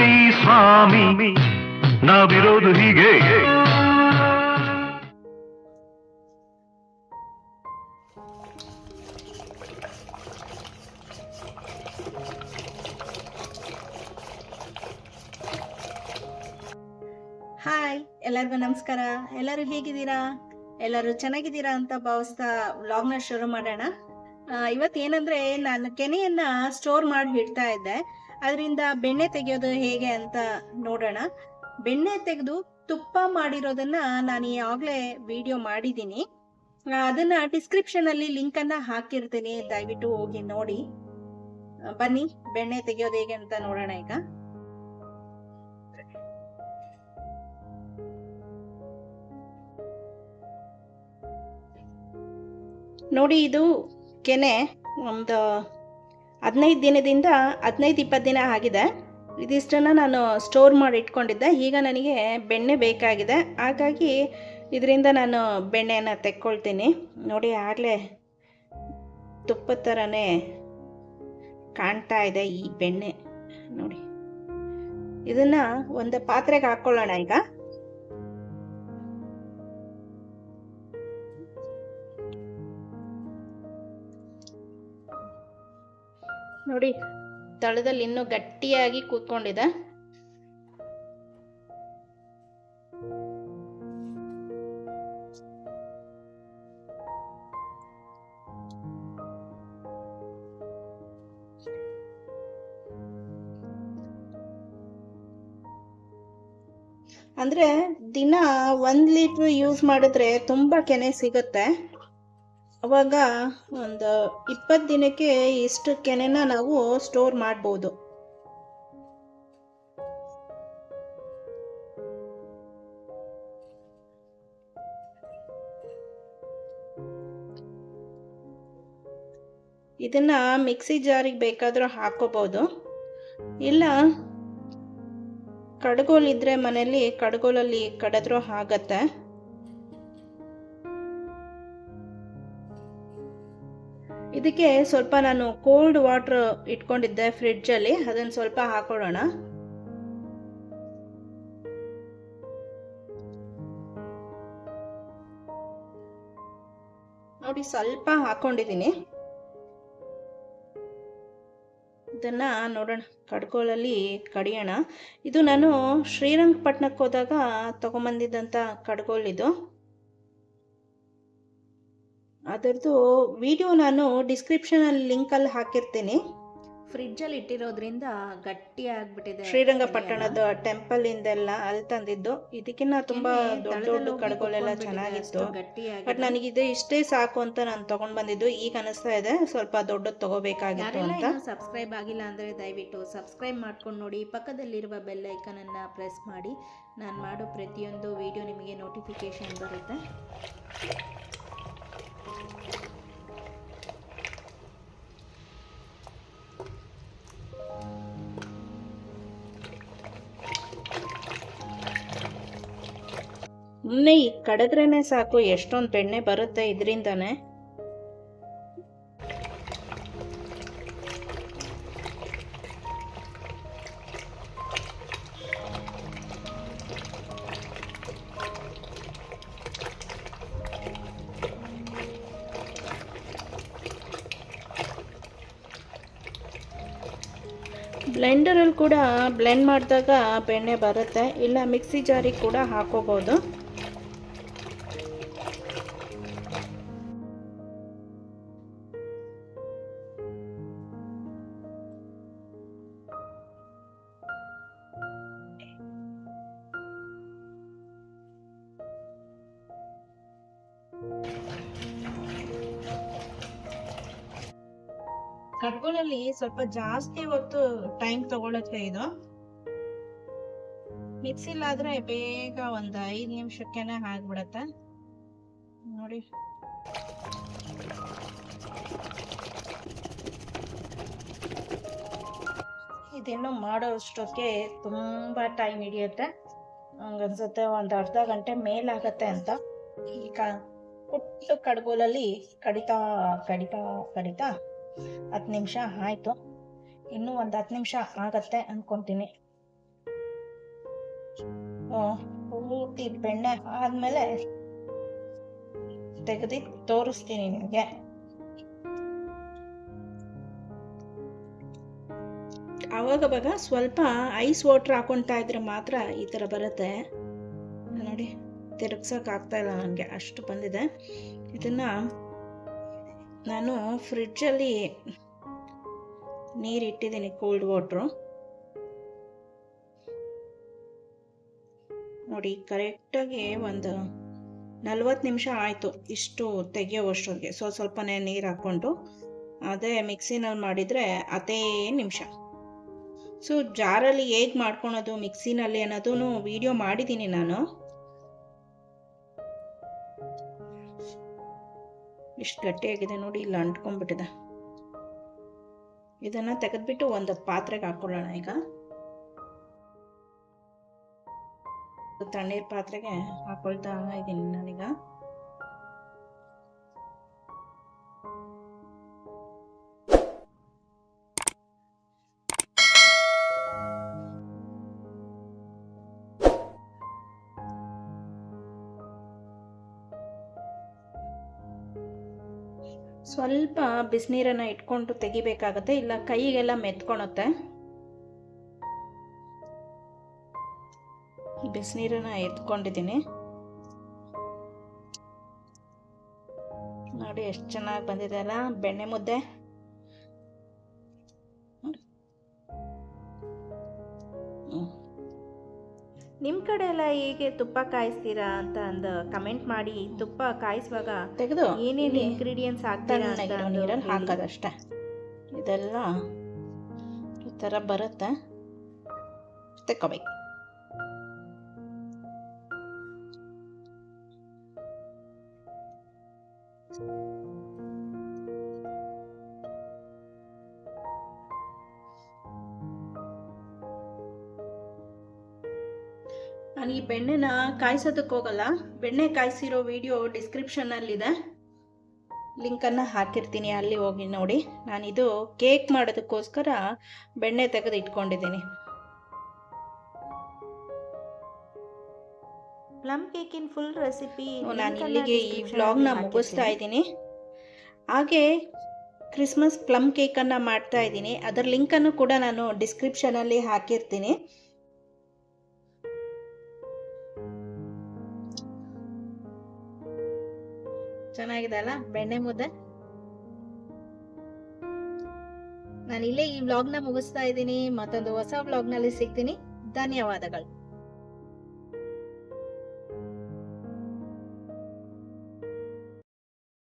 ನೋಡಿ ಸ್ವಾಮಿ, ನಾವಿರೋದು ಹೀಗೆ. ಹಾಯ್, ಎಲ್ಲರಿಗೂ ನಮಸ್ಕಾರ. ಎಲ್ಲರೂ ಹೇಗಿದ್ದೀರಾ? ಎಲ್ಲರೂ ಚೆನ್ನಾಗಿದ್ದೀರಾ ಅಂತ ಭಾವಿಸ್ತಾ ವ್ಲಾಗ್ನ ಶುರು ಮಾಡೋಣ. ಇವತ್ತೇನಂದ್ರೆ ನಾನು ಕೆನೆಯನ್ನ ಸ್ಟೋರ್ ಮಾಡಿ ಇಡ್ತಾ ಇದ್ದೆ. ಅದರಿಂದ ಬೆಣ್ಣೆ ತೆಗೆಯೋದು ಹೇಗೆ ಅಂತ ನೋಡೋಣ. ಬೆಣ್ಣೆ ತೆಗೆದು ತುಪ್ಪ ಮಾಡಿರೋದನ್ನ ನಾನು ಈಗಾಗಲೇ ವಿಡಿಯೋ ಮಾಡಿದ್ದೀನಿ. ಅದನ್ನ ಡಿಸ್ಕ್ರಿಪ್ಷನ್ ಅಲ್ಲಿ ಲಿಂಕ್ ಅನ್ನ ಹಾಕಿರ್ತೀನಿ, ದಯವಿಟ್ಟು ಹೋಗಿ ನೋಡಿ. ಬನ್ನಿ, ಬೆಣ್ಣೆ ತೆಗೆಯೋದು ಹೇಗೆ ಅಂತ ನೋಡೋಣ ಈಗ. ನೋಡಿ, ಇದು ಕೆನೆ, ಒಂದು ಹದಿನೈದು ದಿನದಿಂದ ಹದಿನೈದು ಇಪ್ಪತ್ತು ದಿನ ಆಗಿದೆ. ಇದಿಷ್ಟನ್ನು ನಾನು ಸ್ಟೋರ್ ಮಾಡಿ ಇಟ್ಕೊಂಡಿದ್ದೆ. ಈಗ ನನಗೆ ಬೆಣ್ಣೆ ಬೇಕಾಗಿದೆ. ಹಾಗಾಗಿ ಇದರಿಂದ ನಾನು ಬೆಣ್ಣೆಯನ್ನು ತೆಕ್ಕೊಳ್ತೀನಿ. ನೋಡಿ, ಆಗಲೇ ತುಪ್ಪದ ಥರನೇ ಕಾಣ್ತಾ ಇದೆ ಈ ಬೆಣ್ಣೆ. ನೋಡಿ, ಇದನ್ನು ಒಂದು ಪಾತ್ರೆಗೆ ಹಾಕ್ಕೊಳ್ಳೋಣ ಈಗ. ನೋಡಿ ತಳದಲ್ಲಿ ಇನ್ನೂ ಗಟ್ಟಿಯಾಗಿ ಕೂತ್ಕೊಂಡಿದೆ. ಅಂದ್ರೆ ದಿನ ಒಂದ್ ಲೀಟರ್ ಯೂಸ್ ಮಾಡಿದ್ರೆ ತುಂಬಾ ಕೆನೆ ಸಿಗುತ್ತೆ. ಅವಾಗ ಒಂದು ಇಪ್ಪತ್ತು ದಿನಕ್ಕೆ ಇಷ್ಟು ಕೆನೆನ ನಾವು ಸ್ಟೋರ್ ಮಾಡ್ಬೋದು. ಇದನ್ನ ಮಿಕ್ಸಿ ಜಾರಿಗೆ ಬೇಕಾದರೂ ಹಾಕೋಬಹುದು ಇಲ್ಲ ಕಡ್ಗೋಲಿದ್ರೆ ಮನೇಲಿ ಕಡ್ಗೋಲಲ್ಲಿ ಕಡಿದ್ರೂ ಆಗತ್ತೆ. ಇದಕ್ಕೆ ಸ್ವಲ್ಪ ನಾನು ಕೋಲ್ಡ್ ವಾಟರ್ ಇಟ್ಕೊಂಡಿದ್ದೆ ಫ್ರಿಡ್ಜಲ್ಲಿ ಅದನ್ನು ಸ್ವಲ್ಪ ಹಾಕೊಳ್ಳೋಣ. ನೋಡಿ, ಸ್ವಲ್ಪ ಹಾಕೊಂಡಿದ್ದೀನಿ. ಇದನ್ನ ನೋಡೋಣ ಕಡ್ಗೋಲಲ್ಲಿ ಕಡಿಯೋಣ. ಇದು ನಾನು ಶ್ರೀರಂಗಪಟ್ಟಣಕ್ಕೆ ಹೋದಾಗ ತಗೊಂಬಂದಿದ್ದಂಥ ಕಡ್ಗೋಲ್ ಇದು ಅದರದ್ದು ವಿಡಿಯೋ ನಾನು ಡಿಸ್ಕ್ರಿಪ್ಷನಲ್ಲಿ ಲಿಂಕಲ್ಲಿ ಹಾಕಿರ್ತೀನಿ. ಫ್ರಿಡ್ಜಲ್ಲಿ ಇಟ್ಟಿರೋದ್ರಿಂದ ಗಟ್ಟಿ ಆಗ್ಬಿಟ್ಟಿದೆ ಶ್ರೀರಂಗಪಟ್ಟಣದ ಟೆಂಪಲ್ ಇಂದೆಲ್ಲ ಅಲ್ಲಿ ತಂದಿದ್ದು. ಇದಕ್ಕಿನ್ನ ತುಂಬಾ ದೊಡ್ಡ ದೊಡ್ಡ ಕಡಗಳೆಲ್ಲ ಚೆನ್ನಾಗಿತ್ತು. ಬಟ್ ನನಗೆ ಇದು ಇಷ್ಟೇ ಸಾಕು ಅಂತ ನಾನು ತಗೊಂಡ್ ಬಂದಿದ್ದು. ಈಗ ಅನಿಸ್ತಾ ಇದೆ ಸ್ವಲ್ಪ ದೊಡ್ಡದು ತಗೋಬೇಕಾಗಿತ್ತು ಅಂತ. ಸಬ್ಸ್ಕ್ರೈಬ್ ಆಗಿಲ್ಲ ಅಂದ್ರೆ ದಯವಿಟ್ಟು ಸಬ್ಸ್ಕ್ರೈಬ್ ಮಾಡ್ಕೊಂಡು ನೋಡಿ. ಪಕ್ಕದಲ್ಲಿರುವ ಬೆಲ್ ಐಕನ್ ಅನ್ನ ಪ್ರೆಸ್ ಮಾಡಿ. ನಾನು ಮಾಡೋ ಪ್ರತಿಯೊಂದು ವಿಡಿಯೋ ನಿಮಗೆ ನೋಟಿಫಿಕೇಶನ್ ಬರುತ್ತೆ. ಸುಮ್ಮನೆ ಈ ಸಾಕು ಎಷ್ಟೊಂದು ಬೆಣ್ಣೆ ಬರುತ್ತೆ ಇದರಿಂದಾನೆ. ಬ್ಲೆಂಡರಲ್ಲಿ ಕೂಡ ಬ್ಲೆಂಡ್ ಮಾಡಿದಾಗ ಬೆಣ್ಣೆ ಬರುತ್ತೆ. ಇಲ್ಲ ಮಿಕ್ಸಿ ಜಾರಿಗೆ ಕೂಡ ಹಾಕೋಬಹುದು ಕಡ್ಗೋಲಲ್ಲಿ ಸ್ವಲ್ಪ ಜಾಸ್ತಿ ಹೊತ್ತು ಟೈಮ್ ತಗೊಳತ್ತೆ ಇದು. ಮಿಕ್ಸಿಲಾದ್ರೆ ಬೇಗ ಒಂದು ಐದು ನಿಮಿಷಕ್ಕೆನೆ ಆಗ್ಬಿಡತ್ತೆ. ನೋಡಿ. ಇದಿನ್ನು ಮಾಡೋಷ್ಟಕ್ಕೆ ತುಂಬಾ ಟೈಮ್ ಹಿಡಿಯುತ್ತೆ. ಹಂಗನ್ಸುತ್ತೆ ಒಂದು ಅರ್ಧ ಗಂಟೆ ಮೇಲಾಗತ್ತೆ ಅಂತ. ಈಗ ಪುಟ್ಟ ಕಡ್ಗೋಲಲ್ಲಿ ಕಡಿತಾ ಕಡಿತಾ ಕಡಿತಾ. ಹತ್ತು ನಿಮಿಷ ಆಯಿತು. ಇನ್ನೂ ಒಂದು ಹತ್ತು ನಿಮಿಷ ಆಗತ್ತೆ ಅಂದ್ಕೊತೀನಿ ಪೂರ್ತಿ ಬೆಣ್ಣೆ ಆದಮೇಲೆ ತೆಗೆದು ತೋರಿಸ್ತೀನಿ ನಿಮಗೆ. ಅವಾಗವಾಗ ಸ್ವಲ್ಪ ಐಸ್ ವಾಟರ್ ಹಾಕೊಂತ ಇದ್ರೆ ಮಾತ್ರ ಈ ಥರ ಬರುತ್ತೆ. ನೋಡಿ, ತಿರುಗ್ಸೋಕೆ ಆಗ್ತಾ ಇಲ್ಲ ನನಗೆ ಅಷ್ಟು ಬಂದಿದೆ. ಇದನ್ನು ನಾನು ಫ್ರಿಡ್ಜಲ್ಲಿ ನೀರಿಟ್ಟಿದ್ದೀನಿ ಕೋಲ್ಡ್ ವಾಟ್ರು ನೋಡಿ ಕರೆಕ್ಟಾಗಿ ಒಂದು ನಲ್ವತ್ತು ನಿಮಿಷ ಆಯಿತು ಇಷ್ಟು ತೆಗಿಯೋವಷ್ಟೊತ್ತಿಗೆ. ಸೊ ಸ್ವಲ್ಪನೇ ನೀರು ಹಾಕ್ಕೊಂಡು ಅದೇ ಮಿಕ್ಸಿನಲ್ಲಿ ಮಾಡಿದರೆ ಅದೇ ನಿಮಿಷ. ಸೊ ಜಾರಲ್ಲಿ ಹೇಗೆ ಮಾಡ್ಕೊಳೋದು ಮಿಕ್ಸಿನಲ್ಲಿ ಅನ್ನೋದೂ ವಿಡಿಯೋ ಮಾಡಿದ್ದೀನಿ ನಾನು. ಇಷ್ಟು ಗಟ್ಟಿಯಾಗಿದೆ ನೋಡಿ, ಇಲ್ಲಿ ಅಂಟ್ಕೊಂಡ್ಬಿಟ್ಟಿದೆ. ಇದನ್ನು ತೆಗೆದ್ಬಿಟ್ಟು ಒಂದು ಪಾತ್ರೆಗೆ ಹಾಕೊಳ್ಳೋಣ ಈಗ. ತಣ್ಣೀರು ಪಾತ್ರೆಗೆ ಹಾಕೊಳ್ತಾ ಇದ್ದೀನಿ ನಾನೀಗ. ಸ್ವಲ್ಪ ಬಿಸಿನೀರನ್ನು ಇಟ್ಕೊಂಡು ತೆಗಿಬೇಕಾಗತ್ತೆ, ಇಲ್ಲ ಕೈಗೆಲ್ಲ ಮೆತ್ಕೊಳುತ್ತೆ ಬಿಸಿನೀರನ್ನ ಎತ್ಕೊಂಡಿದ್ದೀನಿ. ನೋಡಿ, ಎಷ್ಟು ಚೆನ್ನಾಗಿ ಬಂದಿದೆ ಅಲ್ಲ, ಬೆಣ್ಣೆ ಮುದ್ದೆ. ಕಡೆ ಎಲ್ಲ ಹೇಗೆ ತುಪ್ಪ ಕಾಯಿಸ್ತೀರಾ ಅಂತ ಅಂದು ಕಮೆಂಟ್ ಮಾಡಿ ತುಪ್ಪ ಕಾಯಿಸುವಾಗ ತೆಗೆದು ಏನೇನು ಇಂಗ್ರೀಡಿಯೆಂಟ್ಸ್ ಹಾಕ್ತೀರಾ ಅಂತ ನೀರಲ್ಲಿ. ಹಾಕೋದಷ್ಟೇ. ಇದೆಲ್ಲ ಈ ಥರ ಬರುತ್ತೆ. ತೆಕ್ಕೋಬೇಕು. ನಾನು ಈ ಬೆಣ್ಣೆನ ಕಾಯಿಸೋದಕ್ಕೆ ಹೋಗಲ್ಲ. ಬೆಣ್ಣೆ ಕಾಯಿಸಿರೋ ವಿಡಿಯೋ ಡಿಸ್ಕ್ರಿಪ್ಷನ್ನಲ್ಲಿದೆ ಲಿಂಕನ್ನು ಹಾಕಿರ್ತೀನಿ ಅಲ್ಲಿ ಹೋಗಿ ನೋಡಿ. ನಾನಿದು ಕೇಕ್ ಮಾಡೋದಕ್ಕೋಸ್ಕರ ಬೆಣ್ಣೆ ತೆಗೆದು ಇಟ್ಕೊಂಡಿದ್ದೀನಿ. ಪ್ಲಮ್ ಕೇಕಿನ ಫುಲ್ ರೆಸಿಪಿ ನಾನು ಇಲ್ಲಿಗೆ ಈ ವ್ಲಾಗ್ನ ಮುಗಿಸ್ತಾ ಇದ್ದೀನಿ. ಹಾಗೆ ಕ್ರಿಸ್ಮಸ್ ಪ್ಲಮ್ ಕೇಕನ್ನು ಮಾಡ್ತಾ ಇದ್ದೀನಿ. ಅದರ ಲಿಂಕನ್ನು ಕೂಡ ನಾನು ಡಿಸ್ಕ್ರಿಪ್ಷನಲ್ಲಿ ಹಾಕಿರ್ತೀನಿ. ಚೆನ್ನಾಗಿದೆ ಅಲ್ಲ? ಬೆಣ್ಣೆ ಮುದ್ದೆ? ನಾನು ಇಲ್ಲೇ ಈ ವ್ಲಾಗ್ನ ಮುಗಿಸ್ತಾ ಇದ್ದೀನಿ. ಮತ್ತೊಂದು ಹೊಸ ವ್ಲಾಗ್ನಲ್ಲಿ ಸಿಗ್ತೀನಿ. ಧನ್ಯವಾದಗಳು.